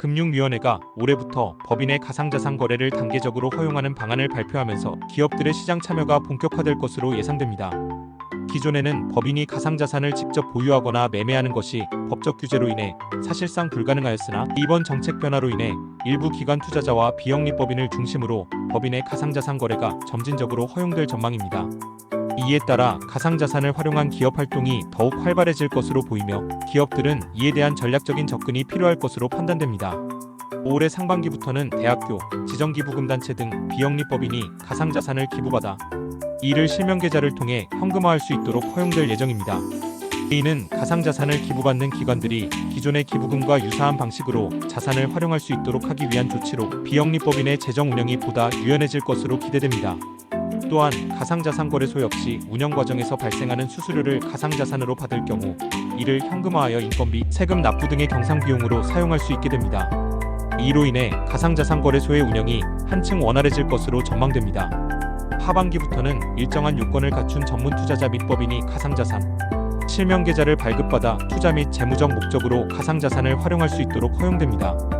금융위원회가 올해부터 법인의 가상자산 거래를 단계적으로 허용하는 방안을 발표하면서 기업들의 시장 참여가 본격화될 것으로 예상됩니다. 기존에는 법인이 가상자산을 직접 보유하거나 매매하는 것이 법적 규제로 인해 사실상 불가능하였으나 이번 정책 변화로 인해 일부 기관 투자자와 비영리 법인을 중심으로 법인의 가상자산 거래가 점진적으로 허용될 전망입니다. 이에 따라 가상자산을 활용한 기업 활동이 더욱 활발해질 것으로 보이며 기업들은 이에 대한 전략적인 접근이 필요할 것으로 판단됩니다. 올해 상반기부터는 대학교, 지정기부금단체 등 비영리법인이 가상자산을 기부받아 이를 실명 계좌를 통해 현금화할 수 있도록 허용될 예정입니다. 이는 가상자산을 기부받는 기관들이 기존의 기부금과 유사한 방식으로 자산을 활용할 수 있도록 하기 위한 조치로 비영리법인의 재정 운영이 보다 유연해질 것으로 기대됩니다. 또한 가상자산 거래소 역시 운영 과정에서 발생하는 수수료를 가상자산으로 받을 경우 이를 현금화하여 인건비, 세금 납부 등의 경상 비용으로 사용할 수 있게 됩니다. 이로 인해 가상자산 거래소의 운영이 한층 원활해질 것으로 전망됩니다. 하반기부터는 일정한 요건을 갖춘 전문 투자자 및 법인이 가상자산 실명 계좌를 발급받아 투자 및 재무적 목적으로 가상자산을 활용할 수 있도록 허용됩니다.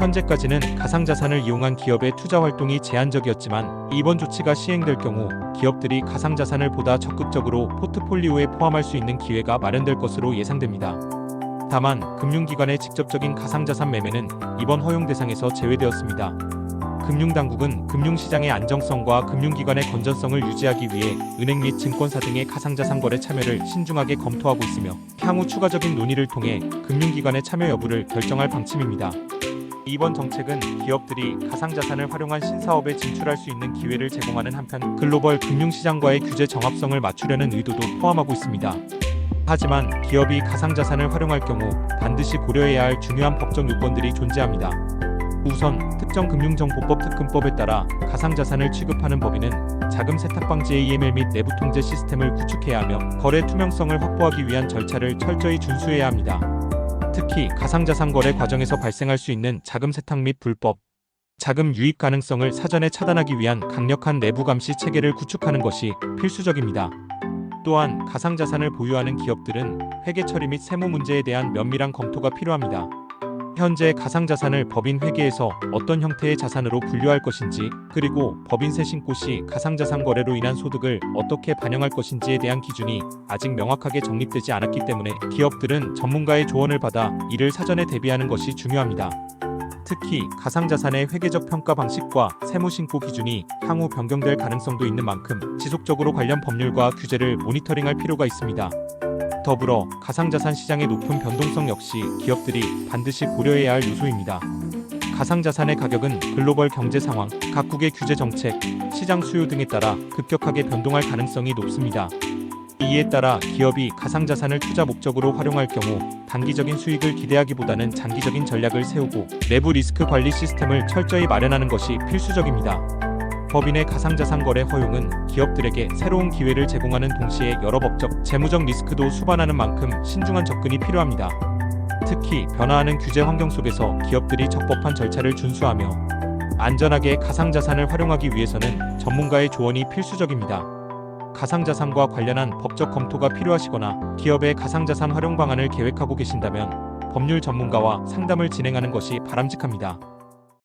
현재까지는 가상자산을 이용한 기업의 투자 활동이 제한적이었지만 이번 조치가 시행될 경우 기업들이 가상자산을 보다 적극적으로 포트폴리오에 포함할 수 있는 기회가 마련될 것으로 예상됩니다. 다만 금융기관의 직접적인 가상자산 매매는 이번 허용 대상에서 제외되었습니다. 금융당국은 금융시장의 안정성과 금융기관의 건전성을 유지하기 위해 은행 및 증권사 등의 가상자산 거래 참여를 신중하게 검토하고 있으며 향후 추가적인 논의를 통해 금융기관의 참여 여부를 결정할 방침입니다. 이번 정책은 기업들이 가상자산을 활용한 신사업에 진출할 수 있는 기회를 제공하는 한편 글로벌 금융시장과의 규제 정합성을 맞추려는 의도도 포함하고 있습니다. 하지만 기업이 가상자산을 활용할 경우 반드시 고려해야 할 중요한 법적 요건들이 존재합니다. 우선 특정 금융정보법 특금법에 따라 가상자산을 취급하는 법인은 자금 세탁 방지 AML 및 내부 통제 시스템을 구축해야 하며 거래 투명성을 확보하기 위한 절차를 철저히 준수해야 합니다. 특히 가상자산 거래 과정에서 발생할 수 있는 자금 세탁 및 불법 자금 유입 가능성을 사전에 차단하기 위한 강력한 내부 감시 체계를 구축하는 것이 필수적입니다. 또한 가상자산을 보유하는 기업들은 회계 처리 및 세무 문제에 대한 면밀한 검토가 필요합니다. 현재 가상자산을 법인 회계에서 어떤 형태의 자산으로 분류할 것인지, 그리고 법인세 신고 시 가상자산 거래로 인한 소득을 어떻게 반영할 것인지에 대한 기준이 아직 명확하게 정립되지 않았기 때문에 기업들은 전문가의 조언을 받아 이를 사전에 대비하는 것이 중요합니다. 특히 가상자산의 회계적 평가 방식과 세무 신고 기준이 향후 변경될 가능성도 있는 만큼 지속적으로 관련 법률과 규제를 모니터링할 필요가 있습니다. 더불어 가상자산 시장의 높은 변동성 역시 기업들이 반드시 고려해야 할 요소입니다. 가상자산의 가격은 글로벌 경제 상황, 각국의 규제 정책, 시장 수요 등에 따라 급격하게 변동할 가능성이 높습니다. 이에 따라 기업이 가상자산을 투자 목적으로 활용할 경우 단기적인 수익을 기대하기보다는 장기적인 전략을 세우고 내부 리스크 관리 시스템을 철저히 마련하는 것이 필수적입니다. 법인의 가상자산 거래 허용은 기업들에게 새로운 기회를 제공하는 동시에 여러 법적, 재무적 리스크도 수반하는 만큼 신중한 접근이 필요합니다. 특히 변화하는 규제 환경 속에서 기업들이 적법한 절차를 준수하며 안전하게 가상자산을 활용하기 위해서는 전문가의 조언이 필수적입니다. 가상자산과 관련한 법적 검토가 필요하시거나 기업의 가상자산 활용 방안을 계획하고 계신다면 법률 전문가와 상담을 진행하는 것이 바람직합니다.